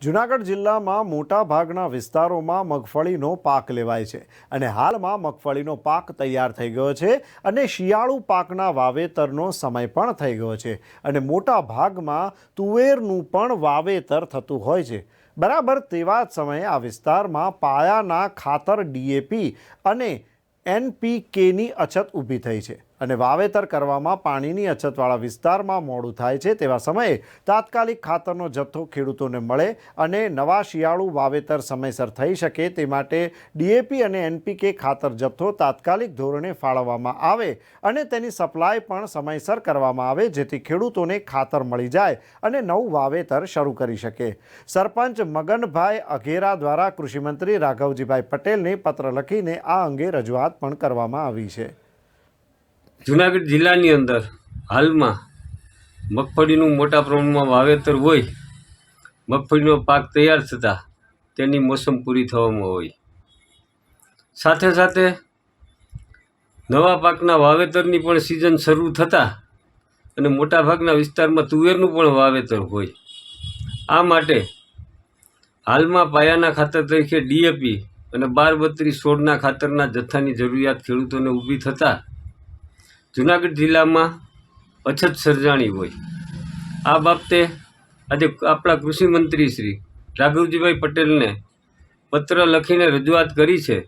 જૂનાગઢ જિલ્લામાં મોટા ભાગના વિસ્તારોમાં મગફળીનો પાક લેવાય છે અને હાલમાં મગફળીનો પાક તૈયાર થઈ ગયો છે અને શિયાળુ પાકના વાવેતરનો સમય પણ થઈ ગયો છે અને મોટા ભાગમાં તુવેરનું પણ વાવેતર થતું હોય છે. બરાબર તેવા જ સમયે આ વિસ્તારમાં પાયાના ખાતર ડીએપી અને એનપીકેની અછત ઊભી થઈ છે. અને વાવેતર કરવામાં પાણીની અછતવાળા વિસ્તારમાં મોડું થાય છે તેવા સમયે તાત્કાલિક ખાતરનો જથ્થો ખેડૂતોને મળે અને નવા શિયાળુ વાવેતર સમયસર થઈ શકે તે માટે ડીએપી અને એનપીકે ખાતર જથ્થો તાત્કાલિક ધોરણે ફાળવવામાં આવે અને તેની સપ્લાય પણ સમયસર કરવામાં આવે જેથી ખેડૂતોને ખાતર મળી જાય અને નવું વાવેતર શરૂ કરી શકે. સરપંચ મગનભાઈ અઘેરા દ્વારા કૃષિમંત્રી રાઘવજીભાઈ પટેલને પત્ર લખીને આ અંગે રજૂઆત પણ કરવામાં આવી છે. જુનાગઢ જિલ્લાની અંદર હાલમાં મગફળીનું મોટા પ્રમાણમાં વાવેતર હોય, મગફળીનો પાક તૈયાર થતાં તેની મોસમ પૂરી થવામાં હોય. સાથે સાથે નવા પાકના વાવેતરની પણ સિઝન શરૂ થતાં અને મોટાભાગના વિસ્તારમાં તુવેરનું પણ વાવેતર હોય. આ માટે હાલમાં પાયાના ખાતર તરીકે ડીએપી અને બાર બત્રીસ સોળના ખાતરના જથ્થાની જરૂરિયાત ખેડૂતોને ઊભી થતાં જુનાગઢ જિલ્લામાં અછત સર્જાણી હોય. આ બાબતે આજે આપણા કૃષિ મંત્રી શ્રી રાઘવજીભાઈ પટેલને પત્ર લખીને રજૂઆત કરી છે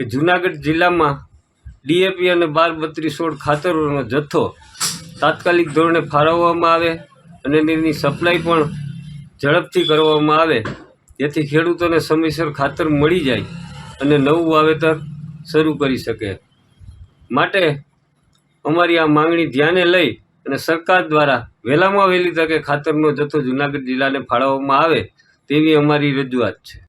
કે જુનાગઢ જિલ્લામાં ડીએપી અને બાર બત્રીસ સોળ ખાતરોનો જથ્થો તાત્કાલિક ધોરણે ફાળવવામાં આવે અને તેની સપ્લાય પણ ઝડપથી કરવામાં આવે. જેથી ખેડૂતોને સમયસર ખાતર મળી જાય અને નવું વાવેતર શરૂ કરી શકે. માટે અમારી આ માંગણી ધ્યાને લઈ અને સરકાર દ્વારા વહેલામાં વહેલી તકે ખાતરનો જથ્થો જુનાગઢ જિલ્લાને ફાળવવામાં આવે તેવી અમારી રજૂઆત છે.